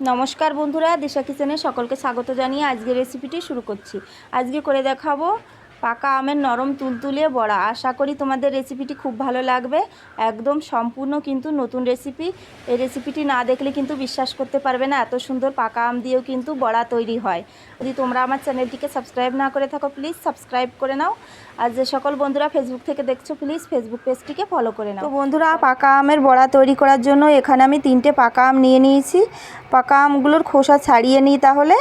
নমস্কার বন্ধুরা দিশা কিচেনে সকলকে স্বাগত জানিয়ে আজকের রেসিপিটি শুরু করছি। আজকে করে দেখাবো পাকা আমের নরম তুলতুলে বড়া। আশা করি তোমাদের রেসিপিটি খুব ভালো লাগবে। একদম সম্পূর্ণ কিন্তু নতুন রেসিপি এই রেসিপিটি না দেখলে কিন্তু বিশ্বাস করতে পারবে না। এত সুন্দর পাকা আম দিয়েও কিন্তু বড়া তৈরি হয়। যদি তোমরা আমার চ্যানেলটিকে সাবস্ক্রাইব না করে থাকো প্লিজ সাবস্ক্রাইব করে নাও। আর যে সকল বন্ধুরা ফেসবুক থেকে দেখছ প্লিজ ফেসবুক পেজটিকে ফলো করে নাও। তো বন্ধুরা, পাকা আমের বড়া তৈরি করার জন্য এখানে আমি তিনটে পাকা আম নিয়ে নিয়েছি। পাকা আমগুলোর খোসা ছাড়িয়ে নিই তাহলে।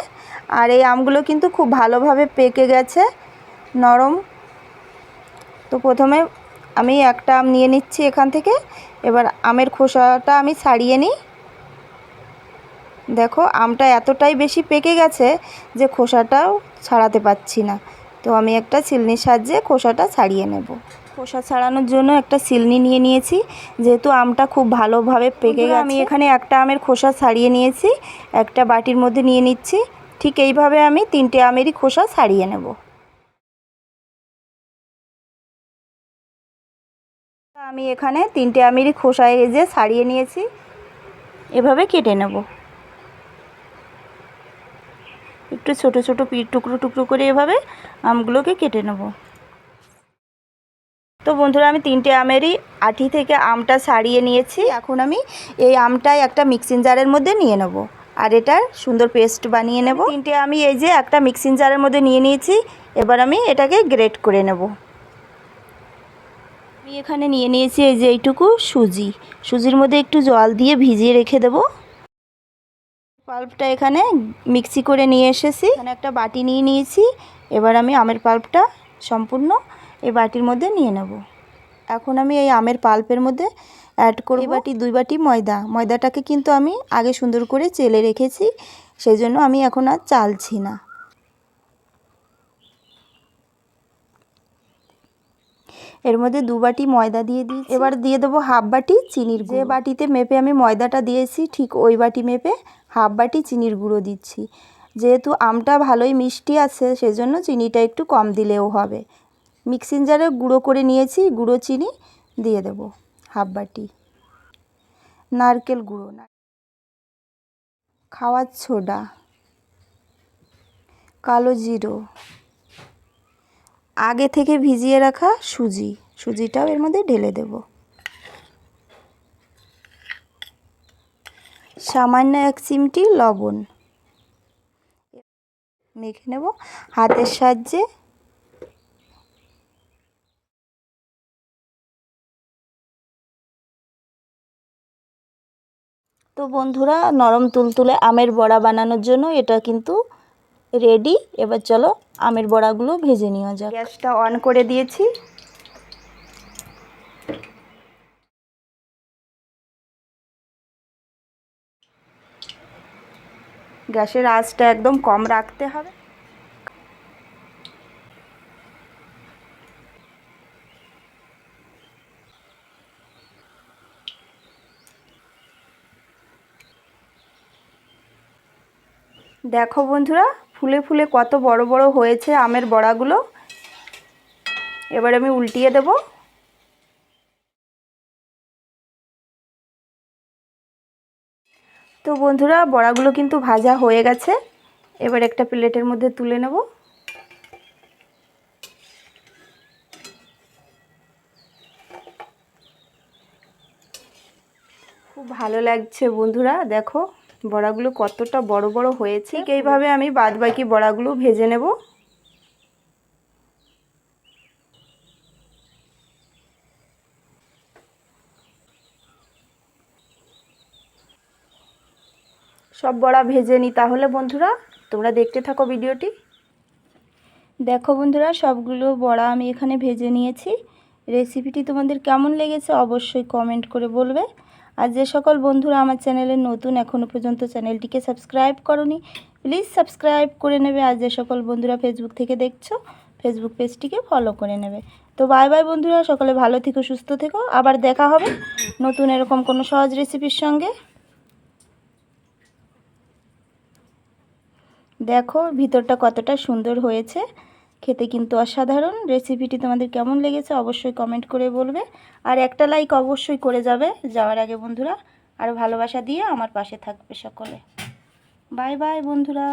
আর এই আমগুলো কিন্তু খুব ভালোভাবে পেকে গেছে। নরম। তো প্রথমে আমি একটা আম নিয়ে নিচ্ছি এখান থেকে। এবার আমের খোসাটা আমি ছাড়িয়ে নিই। দেখো আমটা এতটাই বেশি পেকে গেছে যে খোসাটাও ছাড়াতে পারছি না। তো আমি একটা চিলনির সাহায্যে খোসাটা ছাড়িয়ে নেব। খোসা ছাড়ানোর জন্য একটা চিলনি নিয়ে নিয়েছি। যেহেতু আমটা খুব ভালোভাবে পেকে গেছে আমি এখানে একটা আমের খোসা ছাড়িয়ে নিয়েছি। একটা বাটির মধ্যে নিয়ে নিচ্ছি। ঠিক এইভাবে আমি তিনটে আমেরই খোসা ছাড়িয়ে নেব। আমি এখানে তিনটে আমেরই খোসা এই যে ছাড়িয়ে নিয়েছি। এভাবে কেটে নেব। একটু ছোট ছোট টুকরো টুকরো করে এভাবে আমগুলোকে কেটে নেব। তো বন্ধুরা, আমি তিনটে আমেরই আঠি থেকে আমটা ছাড়িয়ে নিয়েছি। এখন আমি এই আমটাই একটা মিক্সিং জারের মধ্যে নিয়ে নেব আর এটার সুন্দর পেস্ট বানিয়ে নেব। তিনটে আমি এই যে একটা মিক্সিং জারের মধ্যে নিয়ে নিয়েছি। এবার আমি এটাকে গ্রেট করে নেব। আমি এখানে নিয়ে নিয়েছি এই যে এইটুকু সুজি। সুজির মধ্যে একটু জল দিয়ে ভিজিয়ে রেখে দেবো। পাল্পটা এখানে মিক্সি করে নিয়ে এসেছি। এখানে একটা বাটি নিয়ে নিয়েছি। এবার আমি আমের পাল্পটা সম্পূর্ণ এই বাটির মধ্যে নিয়ে নেব। এখন আমি এই আমের পাল্পের মধ্যে অ্যাড করব। বাটি, দুই বাটি ময়দা। ময়দাটাকে কিন্তু আমি আগে সুন্দর করে চেলে রেখেছি। সেই জন্য আমি এখন আর চালছি না। এর মধ্যে দু বাটি ময়দা দিয়ে দিই এবার দিয়ে দেবো হাফ বাটি চিনির যে বাটিতে মেপে আমি ময়দাটা দিয়েছি ঠিক ওই বাটি মেপে হাফ বাটি চিনির গুঁড়ো দিচ্ছি। যেহেতু আমটা ভালোই মিষ্টি আছে সেজন্য চিনিটা একটু কম দিলেও হবে। মিক্সিং জারে গুঁড়ো করে নিয়েছি গুঁড়ো চিনি দিয়ে দেব হাফ বাটি। নারকেল গুঁড়ো না খাওয়ার ছোডা। কালো জিরো। আগে থেকে ভিজিয়ে রাখা সুজি। সুজিটাও এর মধ্যে ঢেলে দেব। সামান্য এক চিমটি লবণ। মেখে নেব। হাতের সাহায্যে তো বন্ধুরা, নরম তুলতুলে আমের বড়া বানানোর জন্য এটা কিন্তু রেডি। এবার চলো আমের বড়াগুলো ভেজে নেওয়া যাক। গ্যাসটা অন করে দিয়েছি। গ্যাসের আঁচটা একদম কম রাখতে হবে। দেখো বন্ধুরা ফুলে ফুলে কত বড় বড় হয়েছে আমের বড়াগুলো। এবার আমি উল্টিয়ে দেব। তো বন্ধুরা, বড়াগুলো কিন্তু ভাজা হয়ে গেছে। এবার একটা প্লেটের মধ্যে তুলে নেব। খুব ভালো লাগছে বন্ধুরা, দেখো। বড়াগুলো কতটা বড় বড় হয়েছে ঠিক এইভাবে আমি বাদ বাকি বড়াগুলো ভেজে নেব। সব বড়া ভেজে নিই তাহলে বন্ধুরা তোমরা দেখতে থাকো ভিডিওটি। দেখো বন্ধুরা সবগুলো বড়া আমি এখানে ভেজে নিয়েছি। রেসিপিটি তোমাদের কেমন লেগেছে অবশ্যই কমেন্ট করে বলবে। আর যে সকল বন্ধুরা আমার চ্যানেলে নতুন এখনও পর্যন্ত চ্যানেলটিকে সাবস্ক্রাইব করনি প্লিজ সাবস্ক্রাইব করে নেবে। আর যে সকল বন্ধুরা ফেসবুক থেকে দেখছ ফেসবুক পেজটিকে ফলো করে নেবে। তো বাই বাই বন্ধুরা, সকলে ভালো থেকো, সুস্থ থেকো। আবার দেখা হবে নতুন এরকম কোনো সহজ রেসিপির সঙ্গে। দেখো ভিতরটা কতটা সুন্দর হয়েছে। খেতে কিন্তু অসাধারণ। রেসিপিটি তোমাদের কেমন লেগেছে অবশ্যই কমেন্ট করে বলবে। আর একটা লাইক অবশ্যই করে যাবে। যাওয়ার আগে বন্ধুরা, আর ভালোবাসা দিয়ে আমার পাশে থাকবে সকলে। বাই বাই বন্ধুরা।